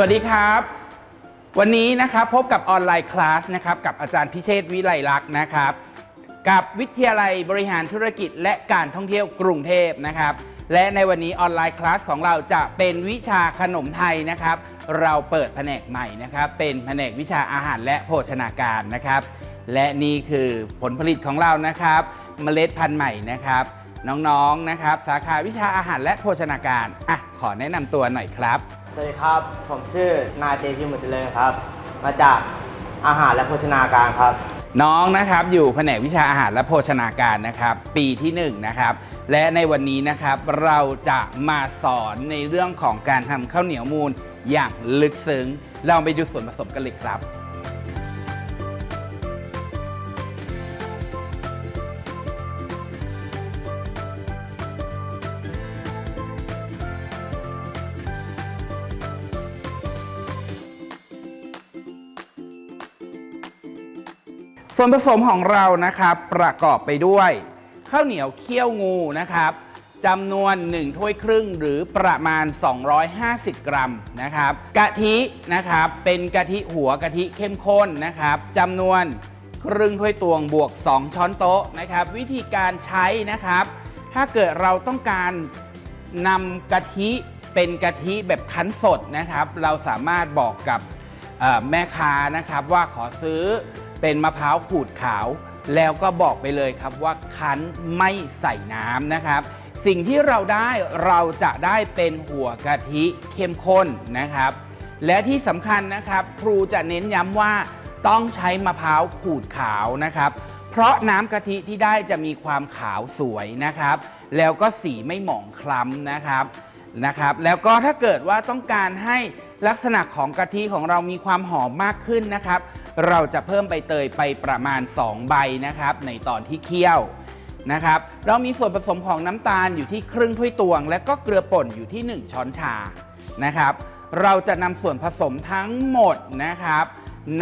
วัสดีครับ วันนี้นะครับพบกับออนไลน์คลาสนะครับกับอาจารย์พิเชษวิไลลักษณ์นะครับ กับวิทยาลัยบริหารธุรกิจและการท่องเที่ยวกรุงเทพนะครับ และในวันนี้ออนไลน์คลาสของเราจะเป็นวิชาขนมไทยนะครับ เราเปิดแผนกใหม่นะครับ เป็นแผนกวิชาอาหารและโภชนาการนะครับ และนี่คือผลผลิตของเรานะครับ เมล็ดพันธุ์ใหม่นะครับ น้องๆนะครับ สาขาวิชาอาหารและโภชนาการอะขอแนะนำตัวหน่อยครับ วัสดีครับ ผมชื่อนายเจชิมุจเจริญครับ มาจากอาหารและโภชนาการครับ น้องนะครับอยู่แผนกวิชาอาหารและโภชนาการนะครับ ปีที่1นงนะครับ และในวันนี้นะครับเราจะมาสอนในเรื่องของการทำข้าวเหนียวมูลอย่างลึกซึ้ง เราไปดูส่วนผสมกันเลยครับ ส่วนผสมของเรานะครับประกอบไปด้วยข้าวเหนียวเคี่ยวงูนะครับจำนวน 1 ถ้วยครึ่งหรือประมาณ 250 กรัมนะครับกะทินะครับเป็นกะทิหัวกะทิเข้มข้นนะครับจำนวนครึ่งถ้วยตวงบวก 2 ช้อนโต๊ะนะครับ วิธีการใช้นะครับ ถ้าเกิดเราต้องการนำกะทิเป็นกะทิแบบคั้นสดนะครับ เราสามารถบอกกับแม่ค้านะครับว่าขอซื้อ เป็นมะพร้าวขูดขาว แล้วก็บอกไปเลยครับว่าคั้นไม่ใส่น้ำนะครับ สิ่งที่เราได้เราจะได้เป็นหัวกะทิเข้มข้นนะครับ และที่สำคัญนะครับ ครูจะเน้นย้ำว่าต้องใช้มะพร้าวขูดขาวนะครับ เพราะน้ำกะทิที่ได้จะมีความขาวสวยนะครับ แล้วก็สีไม่หมองคล้ำนะครับนะครับ แล้วก็ถ้าเกิดว่าต้องการให้ลักษณะของกะทิของเรามีความหอมมากขึ้นนะครับ เราจะเพิ่มใบเตยไปประมาณ 2 ใบนะครับ ในตอนที่เคี่ยวนะครับ เรามีส่วนผสมของน้ำตาลอยู่ที่ครึ่งถ้วยตวง และก็เกลือป่นอยู่ที่ 1 ช้อนชานะครับ เราจะนำส่วนผสมทั้งหมดนะครับ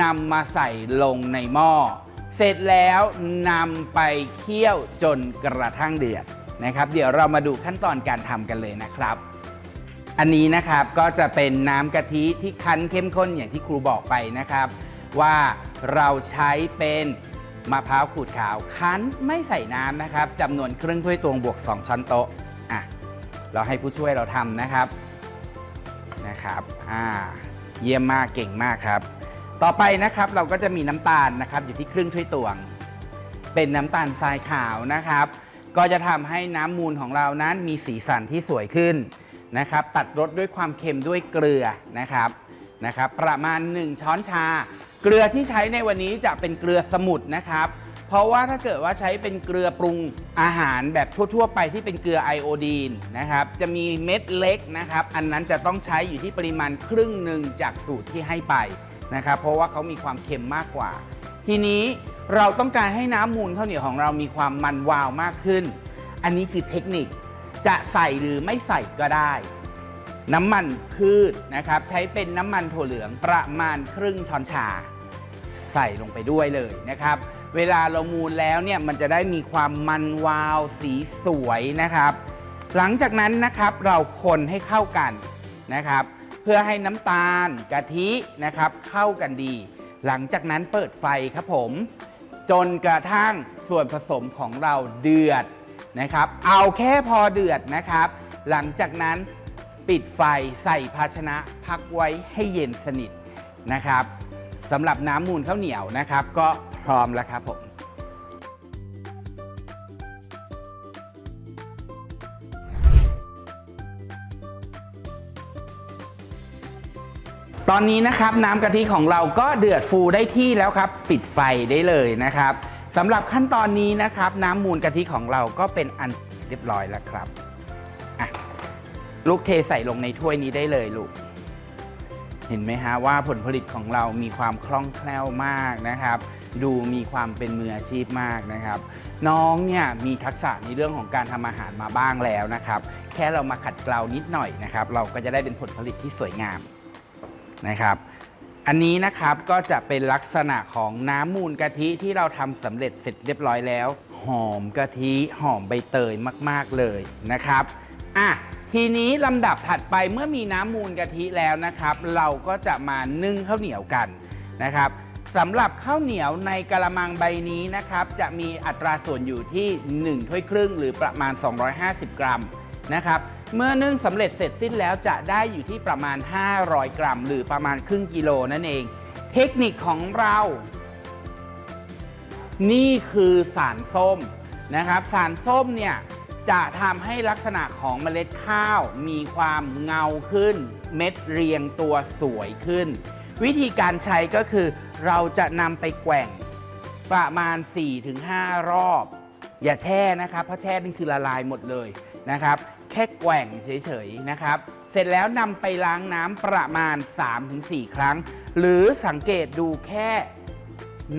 นำมาใส่ลงในหม้อ เสร็จแล้วนำไปเคี่ยวจนกระทั่งเดือดนะครับ เดี๋ยวเรามาดูขั้นตอนการทำกันเลยนะครับ อันนี้นะครับก็จะเป็นน้ำกะทิที่คั้นเข้มข้นอย่างที่ครูบอกไปนะครับ ว่าเราใช้เป็นมะพร้าวขูดขาวคั้นไม่ใส่น้ำนะครับจำนวนครึ่งถ้วยตวงบวก 2 ช้อนโต๊ะอะเราให้ผู้ช่วยเราทำนะครับนะครับอ่าเยี่ยมมากเก่งมากครับ ต่อไปนะครับเราก็จะมีน้ำตาลนะครับ อยู่ที่ครึ่งถ้วยตวง เป็นน้ำตาลทรายขาวนะครับ ก็จะทำให้น้ำมูลของเรานั้นมีสีสันที่สวยขึ้นนะครับ ตัดรสด้วยความเค็มด้วยเกลือนะครับนะครับ ประมาณ 1 ช้อนชา เกลือที่ใช้ในวันนี้จะเป็นเกลือสมุทรนะครับ เพราะว่าถ้าเกิดว่าใช้เป็นเกลือปรุงอาหารแบบทั่ว ๆ ไปที่เป็นเกลือไอโอดีนนะครับ จะมีเม็ดเล็กนะครับ อันนั้นจะต้องใช้อยู่ที่ปริมาณครึ่งหนึ่งจากสูตรที่ให้ไปนะครับ เพราะว่าเขามีความเค็มมากกว่า ทีนี้เราต้องการให้น้ำมูลข้าวเหนียวของเรามีความมันวาวมากขึ้น อันนี้คือเทคนิค จะใส่หรือไม่ใส่ก็ได้ น้ำมันพืชนะครับ ใช้เป็นน้ำมันถั่วเหลืองประมาณครึ่งช้อนชา ใส่ลงไปด้วยเลยนะครับ เวลาเรามูลแล้วเนี่ยมันจะได้มีความมันวาวสีสวยนะครับ หลังจากนั้นนะครับเราคนให้เข้ากันนะครับ เพื่อให้น้ำตาลกะทินะครับเข้ากันดี หลังจากนั้นเปิดไฟครับผม จนกระทั่งส่วนผสมของเราเดือดนะครับ เอาแค่พอเดือดนะครับ หลังจากนั้น ปิดไฟใส่ภาชนะพักไว้ให้เย็นสนิทนะครับสำหรับน้ำมูลข้าวเหนียวนะครับ ก็พร้อมแล้วครับผมตอนนี้นะครับน้ำกะทิของเราก็เดือดฟูได้ที่แล้วครับ ปิดไฟได้เลยนะครับสำหรับขั้นตอนนี้นะครับ น้ำมูลกะทิของเราก็เป็นอันเรียบร้อยแล้วครับ ลูกเทใส่ลงในถ้วยนี้ได้เลยลูก เห็นไหมฮะว่าผลผลิตของเรามีความคล่องแคล่วมากนะครับ ดูมีความเป็นมืออาชีพมากนะครับ น้องเนี่ยมีทักษะในเรื่องของการทำอาหารมาบ้างแล้วนะครับ แค่เรามาขัดเกลานิดหน่อยนะครับ เราก็จะได้เป็นผลผลิตที่สวยงามนะครับอันนี้นะครับก็จะเป็นลักษณะของน้ำมูลกะทิที่เราทำสำเร็จเสร็จเรียบร้อยแล้ว หอมกะทิหอมใบเตยมาก ๆเลยนะครับอะ ทีนี้ลำดับถัดไปเมื่อมีน้ำมูลกะทิแล้วนะครับ เราก็จะมานึ่งข้าวเหนียวกันนะครับสำหรับข้าวเหนียวในกระมังใบนี้นะครับ จะมีอัตราส่วนอยู่ที่ 1 ถ้วยครึ่ง หรือประมาณ 250 กรัมนะครับ เมื่อนึ่งสำเร็จเสร็จสิ้นแล้วจะได้อยู่ที่ประมาณ 500 กรัม หรือประมาณครึ่งกิโลนั่นเอง เทคนิคของเรา นี่คือสารส้มนะครับ สารส้มเนี่ย จะทำให้ลักษณะของเมล็ดข้าวมีความเงาขึ้น เม็ดเรียงตัวสวยขึ้น วิธีการใช้ก็คือ เราจะนำไปแกว่งประมาณ 4-5 รอบ อย่าแช่นะครับ เพราะแช่นี่คือละลายหมดเลยนะครับ แค่แกว่งเฉยๆนะครับ เสร็จแล้วนำไปล้างน้ำประมาณ 3-4 ครั้ง หรือสังเกตดูแค่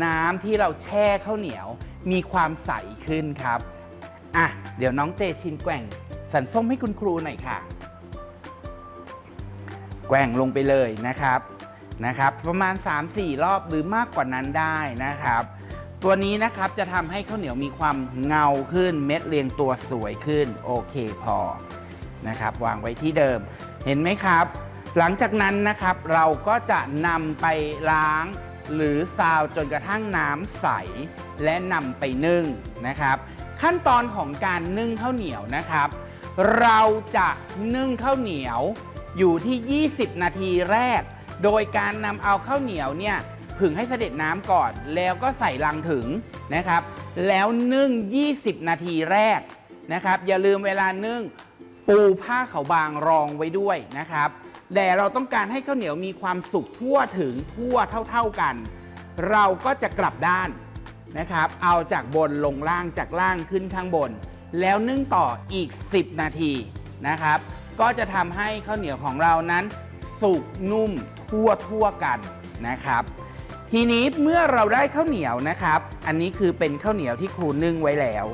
น้ำที่เราแช่ข้าวเหนียว มีความใสขึ้นครับ อะ เดี๋ยวน้องเตชินแกว่งสันส้มให้คุณครูหน่อยค่ะ แกว่งลงไปเลยนะครับนะครับ ประมาณ 3-4 รอบหรือมากกว่านั้นได้นะครับ ตัวนี้นะครับจะทำให้ข้าวเหนียวมีความเงาขึ้นเม็ดเรียงตัวสวยขึ้น โอเคพอนะครับ วางไว้ที่เดิม เห็นไหมครับ หลังจากนั้นนะครับเราก็จะนำไปล้างหรือซาวจนกระทั่งน้ำใส และนำไปนึ่งนะครับ ขั้นตอนของการนึ่งข้าวเหนียวนะครับ เราจะนึ่งข้าวเหนียวอยู่ที่ 20 นาทีแรก โดยการนำเอาข้าวเหนียวเนี่ยผึ่งให้เสด็จน้ำก่อน แล้วก็ใส่ลังถึงนะครับ แล้วนึ่ง 20 นาทีแรกนะครับ อย่าลืมเวลานึ่งปูผ้าขาวบางรองไว้ด้วยนะครับ แต่เราต้องการให้ข้าวเหนียวมีความสุกทั่วถึงทั่วเท่า ๆกัน เราก็จะกลับด้าน นะครับ เอาจากบนลงล่างจากล่างขึ้นข้างบน แล้วนึ่งต่ออีก 10 นาทีนะครับ ก็จะทำให้ข้าวเหนียวของเรานั้น สุกนุ่มทั่วทั่วกันนะครับ ทีนี้เมื่อเราได้ข้าวเหนียวนะครับ อันนี้คือเป็นข้าวเหนียวที่ครูนึ่งไว้แล้ว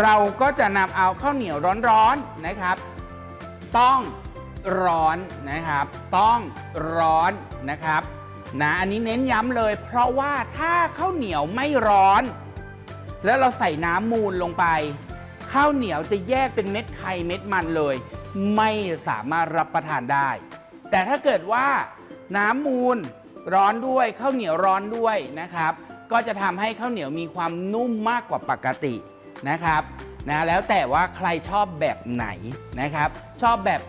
เราก็จะนำเอาข้าวเหนียวร้อนๆนะครับ ต้องร้อนนะครับ ต้องร้อนนะครับ นะอันนี้เน้นย้ำเลย เพราะว่าถ้าข้าวเหนียวไม่ร้อน แล้วเราใส่น้ำมูลลงไป ข้าวเหนียวจะแยกเป็นเม็ดไข่เม็ดมันเลย ไม่สามารถรับประทานได้ แต่ถ้าเกิดว่าน้ำมูลร้อนด้วยข้าวเหนียวร้อนด้วยนะครับ ก็จะทำให้ข้าวเหนียวมีความนุ่มมากกว่าปกตินะครับนะแล้วแต่ว่าใครชอบแบบไหนนะครับ ชอบแบบ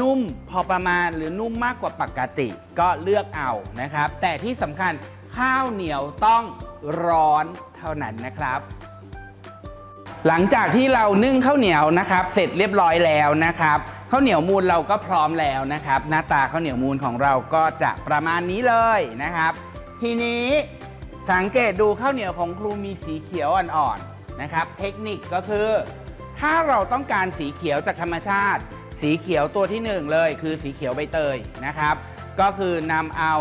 นุ่มพอประมาณหรือนุ่มมากกว่าปกติ ก็เลือกเอานะครับ แต่ที่สำคัญข้าวเหนียวต้องร้อนเท่านั้นนะครับ หลังจากที่เรานึ่งข้าวเหนียวนะครับ เสร็จเรียบร้อยแล้วนะครับข้าวเหนียวมูลเราก็พร้อมแล้วนะครับ หน้าตาข้าวเหนียวมูลของเราก็จะประมาณนี้เลยนะครับ ทีนี้สังเกตดูข้าวเหนียวของครูมีสีเขียวอ่อนๆนะครับ เทคนิคก็คือ ถ้าเราต้องการสีเขียวจากธรรมชาติ สีเขียวตัวที่หนึ่งเลยคือสีเขียวใบเตยนะครับ ก็คือนำเอา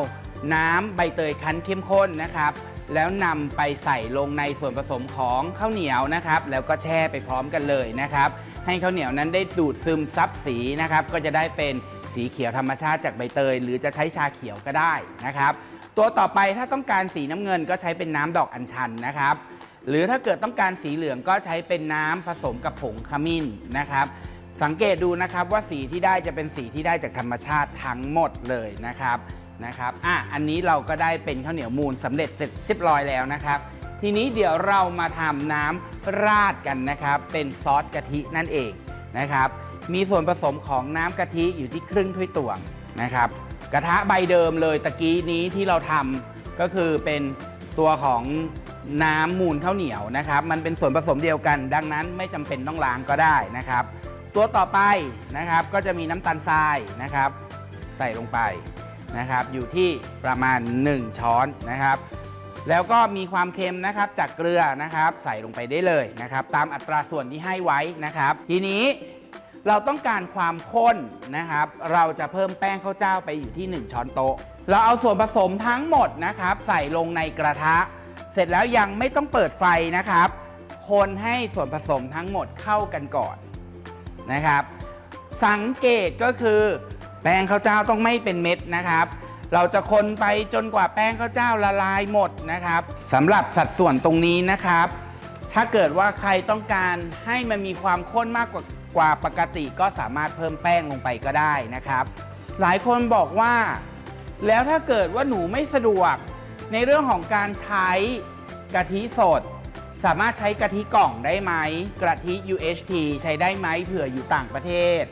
น้ำใบเตยคั้นเข้มข้นนะครับ แล้วนำไปใส่ลงในส่วนผสมของข้าวเหนียวนะครับ แล้วก็แช่ไปพร้อมกันเลยนะครับ ให้ข้าวเหนียวนั้นได้ดูดซึมซับสีนะครับ ก็จะได้เป็นสีเขียวธรรมชาติจากใบเตย หรือจะใช้ชาเขียวก็ได้นะครับ ตัวต่อไปถ้าต้องการสีน้ำเงินก็ใช้เป็นน้ำดอกอัญชันนะครับ หรือถ้าเกิดต้องการสีเหลืองก็ใช้เป็นน้ำผสมกับผงขมิ้นนะครับ สังเกตดูนะครับว่าสีที่ได้จะเป็นสีที่ได้จากธรรมชาติทั้งหมดเลยนะครับนะครับอะอันนี้เราก็ได้เป็นข้าวเหนียวมูลสำเร็จเสร็จเรียบร้อยแล้วนะครับ ทีนี้เดี๋ยวเรามาทำน้ำราดกันนะครับ เป็นซอสกะทินั่นเองนะครับ มีส่วนผสมของน้ำกะทิอยู่ที่ครึ่งถ้วยตวงนะครับ กระทะใบเดิมเลยตะกี้นี้ที่เราทำก็คือเป็นตัวของน้ำมูลข้าวเหนียวนะครับ มันเป็นส่วนผสมเดียวกัน ดังนั้นไม่จำเป็นต้องล้างก็ได้นะครับ ตัวต่อไปนะครับก็จะมีน้ำตาลทรายนะครับ ใส่ลงไปนะครับ อยู่ที่ประมาณ 1 ช้อนนะครับ แล้วก็มีความเค็มนะครับจากเกลือนะครับ ใส่ลงไปได้เลยนะครับ ตามอัตราส่วนที่ให้ไว้นะครับ ทีนี้เราต้องการความข้นนะครับ เราจะเพิ่มแป้งข้าวเจ้าไปอยู่ที่ 1 ช้อนโต๊ะ เราเอาส่วนผสมทั้งหมดนะครับ ใส่ลงในกระทะ เสร็จแล้วยังไม่ต้องเปิดไฟนะครับ คนให้ส่วนผสมทั้งหมดเข้ากันก่อน นะครับ สังเกตก็คือแป้งข้าวเจ้าต้องไม่เป็นเม็ดนะครับ เราจะคนไปจนกว่าแป้งข้าวเจ้าละลายหมดนะครับสำหรับสัดส่วนตรงนี้นะครับ ถ้าเกิดว่าใครต้องการให้มันมีความข้นมากกว่ากว่าปกติก็สามารถเพิ่มแป้งลงไปก็ได้นะครับ หลายคนบอกว่า แล้วถ้าเกิดว่าหนูไม่สะดวก ในเรื่องของการใช้กะทิสด สามารถใช้กะทิกล่องได้ไหมกะทิ UHT ใช้ได้ไหมเผื่ออยู่ต่างประเทศ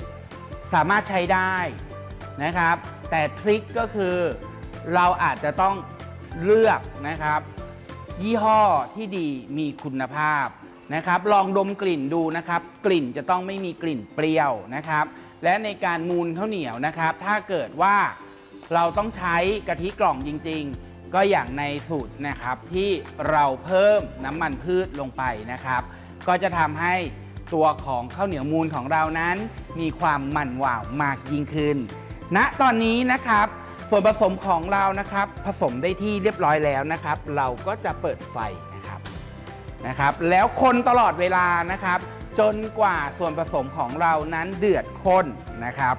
สามารถใช้ได้นะครับ แต่ทริคก็คือเราอาจจะต้องเลือกนะครับ ยี่ห้อที่ดีมีคุณภาพนะครับ ลองดมกลิ่นดูนะครับ กลิ่นจะต้องไม่มีกลิ่นเปรี้ยวนะครับ และในการมูลข้าวเหนียวนะครับ ถ้าเกิดว่าเราต้องใช้กะทิกล่องจริง ๆ ก็อย่างในสูตรนะครับที่เราเพิ่มน้ำมันพืชลงไปนะครับ ก็จะทำให้ตัวของข้าวเหนียวมูลของเรานั้น มีความมันหวาวมากยิ่งขึ้นณตอนนี้นะครับ ส่วนผสมของเรานะครับ ผสมได้ที่เรียบร้อยแล้วนะครับ เราก็จะเปิดไฟนะครับนะครับ แล้วคนตลอดเวลานะครับ จนกว่าส่วนผสมของเรานั้นเดือดข้นนะครับ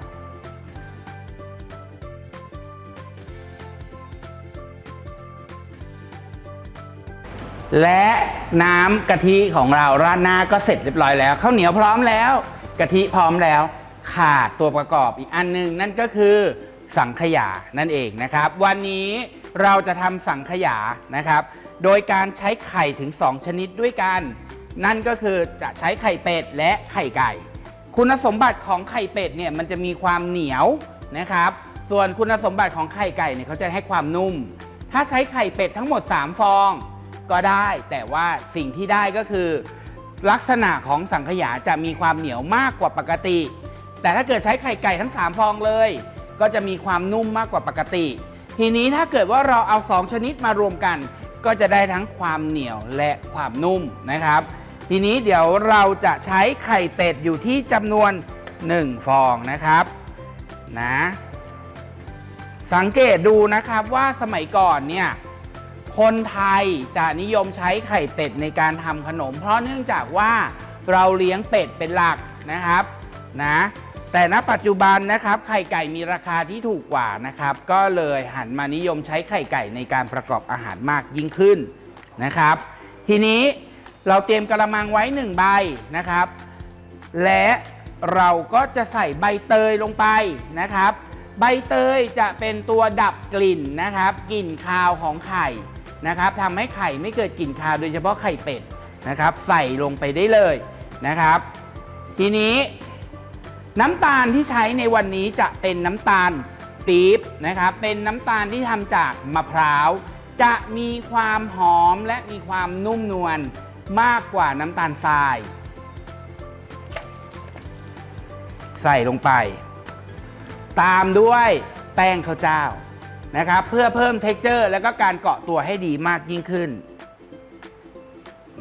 และน้ำกะทิของเราราดหน้าก็เสร็จเรียบร้อยแล้วข้าวเหนียวพร้อมแล้วกะทิพร้อมแล้ว ขาดตัวประกอบอีกอันหนึงนั่นก็คือสังขยานั่นเองนะครับ วันนี้เราจะทำสังขยานะครับ โดยการใช้ไข่ถึง 2 ชนิดด้วยกัน นั่นก็คือจะใช้ไข่เป็ดและไข่ไก่ คุณสมบัติของไข่เป็ดเนี่ยมันจะมีความเหนียวนะครับ ส่วนคุณสมบัติของไข่ไก่เนี่ยเขาจะให้ความนุ่ม ถ้าใช้ไข่เป็ดทั้งหมด 3 ฟอง ก็ได้ แต่ว่าสิ่งที่ได้ก็คือ ลักษณะของสังขยาจะมีความเหนียวมากกว่าปกติ แต่ถ้าเกิดใช้ไข่ไก่ทั้ง 3 ฟองเลย ก็จะมีความนุ่มมากกว่าปกติ ทีนี้ถ้าเกิดว่าเราเอา 2 ชนิดมารวมกัน ก็จะได้ทั้งความเหนียวและความนุ่มนะครับ ทีนี้เดี๋ยวเราจะใช้ไข่เป็ดอยู่ที่จำนวน 1 ฟองนะครับนะสังเกตดูนะครับว่าสมัยก่อนเนี่ย คนไทยจะนิยมใช้ไข่เป็ดในการทำขนม เพราะเนื่องจากว่าเราเลี้ยงเป็ดเป็นหลักนะครับนะแต่ณปัจจุบันนะครับไข่ไก่มีราคาที่ถูกกว่านะครับ ก็เลยหันมานิยมใช้ไข่ไก่ในการประกอบอาหารมากยิ่งขึ้นนะครับ ทีนี้เราเตรียมกระมังไว้1ใบนะครับ และเราก็จะใส่ใบเตยลงไปนะครับ ใบเตยจะเป็นตัวดับกลิ่นนะครับ กลิ่นคาวของไข่ นะครับทำให้ไข่ไม่เกิดกลิ่นคาวโดยเฉพาะไข่เป็ดนะครับ ใส่ลงไปได้เลยนะครับ ทีนี้น้ำตาลที่ใช้ในวันนี้จะเป็นน้ำตาลปี๊บนะครับ เป็นน้ำตาลที่ทำจากมะพร้าว จะมีความหอมและมีความนุ่มนวลมากกว่าน้ำตาลทราย ใส่ลงไป ตามด้วยแป้งข้าวเจ้า นะครับเพื่อเพิ่มเท็กเจอร์แล้วก็การเกาะตัวให้ดีมากยิ่งขึ้น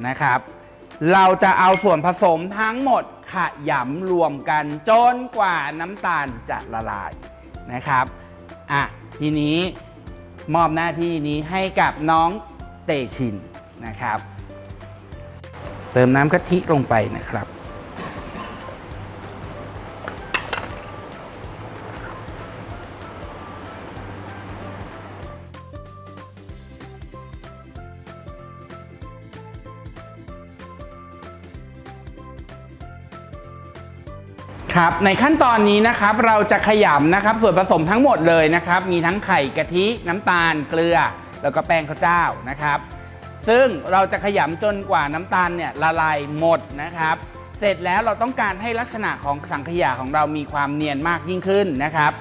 นะครับ เราจะเอาส่วนผสมทั้งหมดขยำรวมกันจนกว่าน้ำตาลจะละลายนะครับอะทีนี้มอบหน้าที่นี้ให้กับน้องเตชินนะครับ เติมน้ำกะทิลงไปนะครับ ครับในขั้นตอนนี้นะครับเราจะขยำนะครับส่วนผสมทั้งหมดเลยนะครับ มีทั้งไข่กะทิน้ำตาลเกลือ แล้วก็แป้งข้าวเจ้านะครับ ซึ่งเราจะขยำจนกว่าน้ำตาลเนี่ยละลายหมดนะครับ เสร็จแล้วเราต้องการให้ลักษณะของสังขยาของเรามีความเนียนมากยิ่งขึ้นนะครับ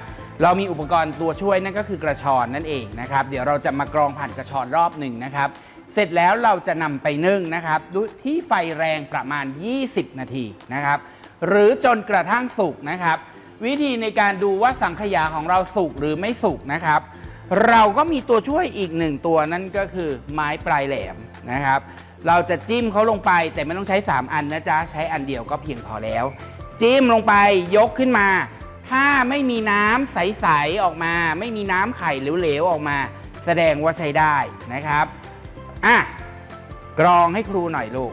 เรามีอุปกรณ์ตัวช่วยนั่นก็คือกระชอนนั่นเองนะครับ เดี๋ยวเราจะมากรองผ่านกระชอนรอบหนึ่งนะครับ เสร็จแล้วเราจะนำไปนึ่งนะครับที่ไฟแรงประมาณ 20 นาทีนะครับ หรือจนกระทั่งสุกนะครับ วิธีในการดูว่าสังขยาของเราสุกหรือไม่สุกนะครับ เราก็มีตัวช่วยอีกหนึ่งตัวนั่นก็คือไม้ปลายแหลมนะครับ เราจะจิ้มเขาลงไปแต่ไม่ต้องใช้ 3 อันนะจ๊ะใช้อันเดียวก็เพียงพอแล้ว จิ้มลงไปยกขึ้นมา ถ้าไม่มีน้ำใสๆออกมา ไม่มีน้ำไข่เหลวๆออกมา แสดงว่าใช้ได้นะครับอะกรองให้ครูหน่อยลูก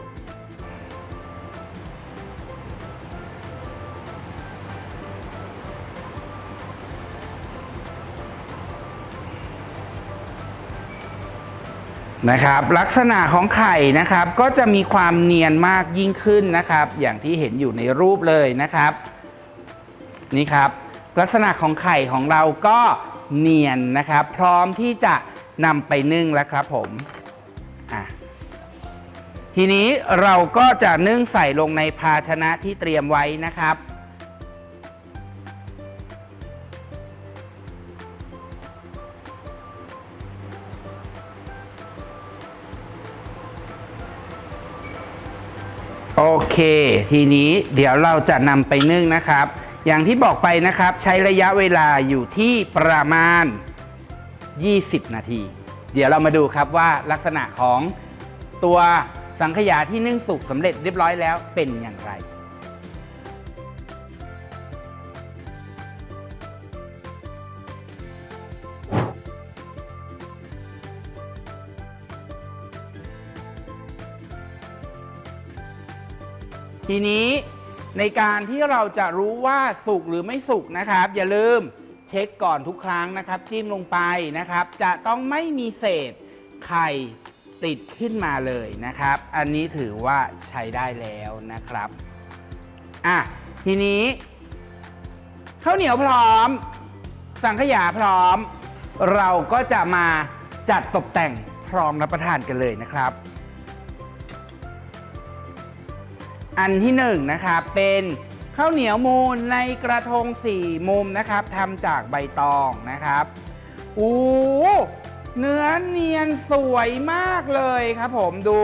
นะครับลักษณะของไข่นะครับก็จะมีความเนียนมากยิ่งขึ้นนะครับ อย่างที่เห็นอยู่ในรูปเลยนะครับ นี่ครับ ลักษณะของไข่ของเราก็เนียนนะครับ พร้อมที่จะนำไปนึ่งแล้วครับผมทีนี้เราก็จะนึ่งใส่ลงในภาชนะที่เตรียมไว้นะครับ โอเค ทีนี้เดี๋ยวเราจะนำไปนึ่งนะครับ อย่างที่บอกไปนะครับ ใช้ระยะเวลาอยู่ที่ประมาณ 20 นาที เดี๋ยวเรามาดูครับว่าลักษณะของตัวสังขยาที่นึ่งสุกสำเร็จเรียบร้อยแล้วเป็นอย่างไร ทีนี้ในการที่เราจะรู้ว่าสุกหรือไม่สุกนะครับ อย่าลืมเช็คก่อนทุกครั้งนะครับ จิ้มลงไปนะครับ จะต้องไม่มีเศษไข่ติดขึ้นมาเลยนะครับ อันนี้ถือว่าใช้ได้แล้วนะครับอะทีนี้ข้าวเหนียวพร้อม สังขยาพร้อม เราก็จะมาจัดตกแต่งพร้อมรับประทานกันเลยนะครับ อันที่หนึ่งนะครับเป็นข้าวเหนียวมูนในกระทงสี่มุมนะครับทำจากใบตองนะครับอู้เนื้อเนียนสวยมากเลยครับผมดู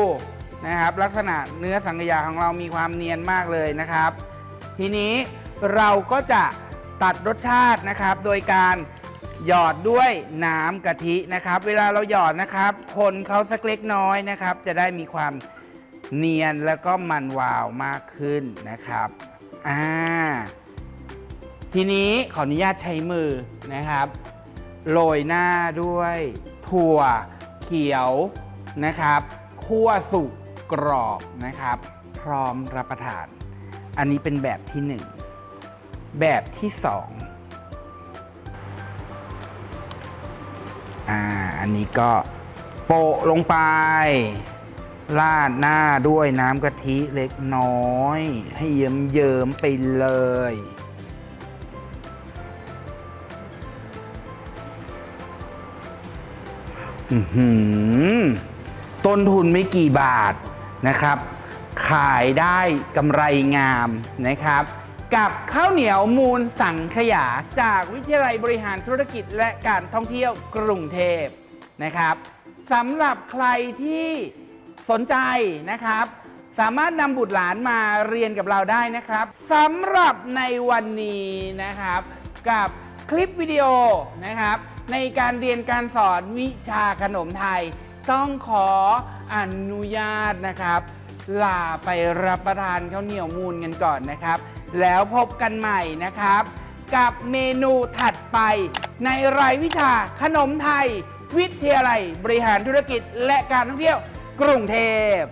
นะครับ ลักษณะเนื้อสังขยาของเรามีความเนียนมากเลยนะครับ ทีนี้เราก็จะตัดรสชาตินะครับ โดยการหยอดด้วยน้ำกะทินะครับ เวลาเราหยอดนะครับ คนเขาสักเล็กน้อยนะครับ จะได้มีความ เนียนแล้วก็มันวาวมากขึ้นนะครับอ่าทีนี้ขออนุญาตใช้มือนะครับ โรยหน้าด้วยถั่วเขียวนะครับคั่วสุกกรอบนะครับ พร้อมรับประทาน อันนี้เป็นแบบที่หนึ่งแบบที่สองอ่าอันนี้ก็โปะลงไป ราดหน้าด้วยน้ำกะทิเล็กน้อย ให้เยิ้มๆไปเลยหือต้นทุนไม่กี่บาทนะครับ ขายได้กำไรงามนะครับ กับข้าวเหนียวมูลสังขยา จากวิทยาลัยบริหารธุรกิจและการท่องเที่ยวกรุงเทพนะครับสำหรับใครที่ สนใจนะครับ สามารถนำบุตรหลานมาเรียนกับเราได้นะครับสำหรับในวันนี้นะครับ กับคลิปวิดีโอนะครับ ในการเรียนการสอนวิชาขนมไทย ต้องขออนุญาตนะครับ ลาไปรับประทานข้าวเหนียวมูลกันก่อนนะครับ แล้วพบกันใหม่นะครับ กับเมนูถัดไป ในรายวิชาขนมไทย วิทยาลัยบริหารธุรกิจและการท่องเที่ยว กรุงเทพ